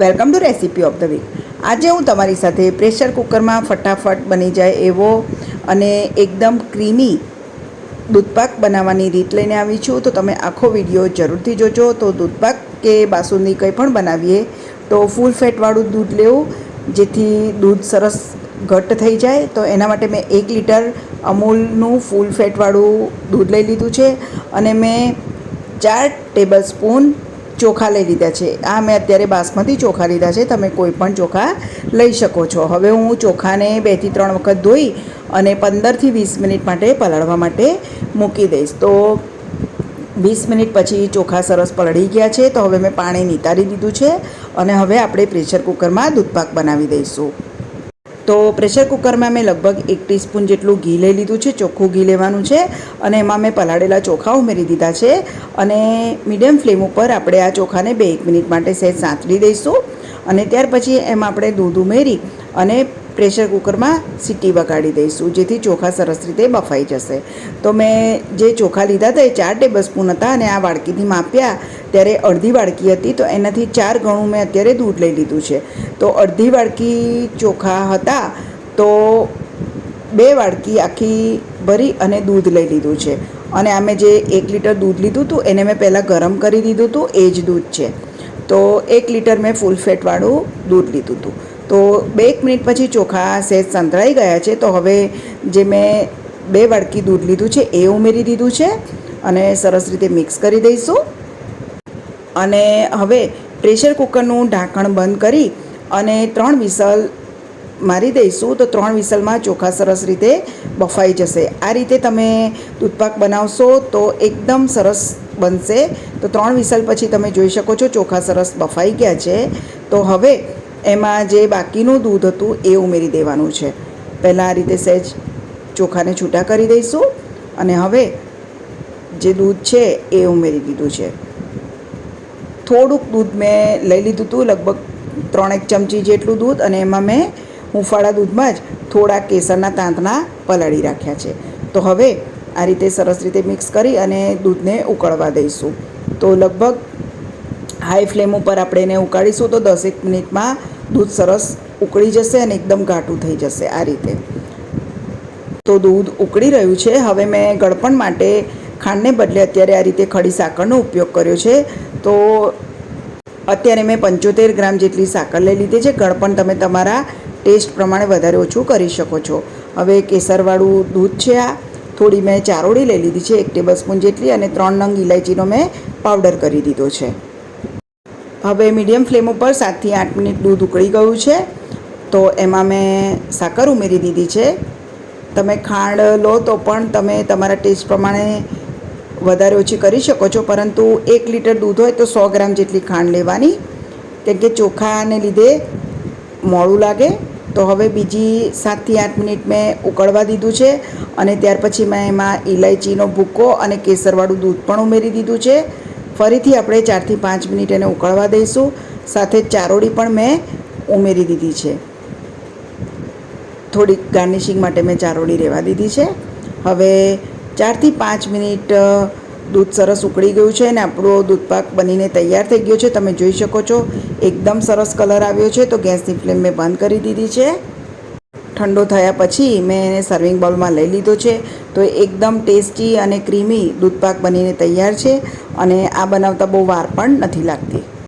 Welcome to recipe of the week. આજે હું તમારી સાથે પ્રેશર કુકરમાં ફટાફટ બની જાય એવો અને એકદમ ક્રીમી દૂધપાક બનાવવાની રીત લઈને આવી છું. તો તમે આખો વીડિયો જરૂરથી જોજો. તો દૂધપાક કે બાસુંદી કંઈ પણ બનાવીએ તો ફૂલ ફેટવાળું દૂધ લેવું, જેથી દૂધ સરસ ઘટ્ટ થઈ જાય. તો એના માટે મેં એક લીટર અમૂલનું ફૂલ ફેટવાળું દૂધ લઈ લીધું છે. અને મેં ચાર ટેબલ સ્પૂન ચોખા લઈ લીધા છે. આ મેં અત્યારે બાસમતી ચોખા લીધા છે. તમે કોઈ પણ ચોખા લઈ શકો છો. હવે હું ચોખાને બેથી ત્રણ વખત ધોઈ અને પંદરથી વીસ મિનિટ માટે પલાળવા માટે મૂકી દઈશ. તો વીસ મિનિટ પછી ચોખા સરસ પલળી ગયા છે. તો હવે મેં પાણી નિતારી દીધું છે અને હવે આપણે પ્રેશર કુકરમાં દૂધપાક બનાવી દઈશું. તો પ્રેશર કુકરમાં મેં લગભગ એક ટીસ્પૂન જેટલું ઘી લઈ લીધું છે, ચોખ્ખું ઘી લેવાનું છે અને એમાં મેં પલાળેલા ચોખા ઉમેરી દીધા છે અને મીડિયમ ફ્લેમ ઉપર આપણે આ ચોખાને બે એક મિનિટ માટે સહેજ સાંતળી દઈશું અને ત્યાર પછી એમાં આપણે દૂધ ઉમેરી અને પ્રેશર કુકરમાં સીટી વગાડી દઈશું. જેથી ચોખા સરસ રીતે બફાઈ જશે. તો મેં જે ચોખા લીધા હતા, એ ચાર ટેબલ સ્પૂન હતા અને આ વાડકીથી માપ્યા. ત્યારે અડધી વાડકી હતી, તો એનાથી ચાર ગણું મેં અત્યારે દૂધ લઈ લીધું છે. તો અડધી વાડકી ચોખા હતા, તો બે વાડકી આખી ભરી અને દૂધ લઈ લીધું છે. અને આમે જે એક લીટર દૂધ લીધું હતું, એને મેં પહેલાં ગરમ કરી દીધું હતું, એ જ દૂધ છે. તો એક લીટર મેં ફૂલ ફેટવાળું દૂધ લીધું હતું. તો બે એક મિનિટ પછી ચોખા સહેજ સંતળાઈ ગયા છે, તો હવે જે મેં બે વાડકી દૂધ લીધું છે એ ઉમેરી દીધું છે અને સરસ રીતે મિક્સ કરી દઈશું. અને હવે પ્રેશર કુકરનું ઢાંકણ બંધ કરી અને ત્રણ વિસલ મારી દઈશું, તો ત્રણ વિસલમાં ચોખા સરસ રીતે બફાઈ જશે. આ રીતે તમે દૂધપાક બનાવશો તો એકદમ સરસ બનશે. તો ત્રણ વિસલ પછી તમે જોઈ શકો છો ચોખા સરસ બફાઈ ગયા છે. તો હવે એમાં જે બાકીનું દૂધ હતું એ ઉમેરી દેવાનું છે. પહેલાં આ રીતે સહેજ ચોખાને છૂટા કરી દઈશું અને હવે જે દૂધ છે એ ઉમેરી દીધું છે. થોડુંક દૂધ મેં લઈ લીધું હતું, લગભગ ત્રણેક ચમચી જેટલું દૂધ અને એમાં મેં હુંફાળા દૂધમાં જ થોડા કેસરના તાંતણા પલાળી રાખ્યા છે. તો હવે આ રીતે સરસ રીતે મિક્સ કરી અને દૂધને ઉકળવા દઈશું. તો લગભગ હાઈ ફ્લેમ ઉપર આપણે એને ઉકાળીશું તો દસેક મિનિટમાં દૂધ સરસ ઉકળી જશે અને એકદમ ઘાટું થઈ જશે આ રીતે. તો દૂધ ઉકળી રહ્યું છે. હવે મેં ગળપણ માટે ખાંડને બદલે અત્યારે આ રીતે ખડી સાકરનો ઉપયોગ કર્યો છે. તો અત્યારે મેં પંચોતેર ગ્રામ જેટલી સાકર લઈ લીધી છે. ગળપણ તમે તમારા ટેસ્ટ પ્રમાણે વધારે ઓછું કરી શકો છો. હવે કેસરવાળું દૂધ છે આ. થોડી મેં ચારોળી લઈ લીધી છે. એક ટેબલ સ્પૂન જેટલી અને ત્રણ નંગ ઇલાયચીનો મેં પાવડર કરી દીધો છે. હવે મીડિયમ ફ્લેમ ઉપર સાતથી આઠ મિનિટ દૂધ ઉકળી ગયું છે. તો એમાં મેં સાકર ઉમેરી દીધી છે. તમે ખાંડ લો તો પણ તમે તમારા ટેસ્ટ પ્રમાણે વધારે ઓછી કરી શકો છો. પરંતુ એક લીટર દૂધ હોય તો સો ગ્રામ જેટલી ખાંડ લેવાની. કેમ કે ચોખાને લીધે મોડું લાગે. તો હવે બીજી સાતથી આઠ મિનિટ મેં ઉકળવા દીધું છે. અને ત્યાર પછી મેં એમાં ઇલાયચીનો ભૂકો અને કેસરવાળું દૂધ પણ ઉમેરી દીધું છે. ફરીથી આપણે ચારથી પાંચ મિનિટ એને ઉકળવા દઈશું. સાથે જ ચારોળી પણ મેં ઉમેરી દીધી છે. થોડીક ગાર્નિશિંગ માટે મેં ચારોળી રહેવા દીધી છે. હવે ચારથી પાંચ મિનિટ દૂધ સરસ ઉકળી ગયું છે અને આપણો દૂધપાક બનીને તૈયાર થઈ ગયો છે. તમે જોઈ શકો છો, એકદમ સરસ કલર આવ્યો છે. તો ગેસની ફ્લેમ મેં બંધ કરી દીધી છે. ઠંડો થયા પછી મેં એને સર્વિંગ બાઉલમાં લઈ લીધો છે. તો એકદમ ટેસ્ટી અને ક્રીમી દૂધપાક બનીને તૈયાર છે અને આ બનાવતા બહુ વાર પણ નથી લાગતી.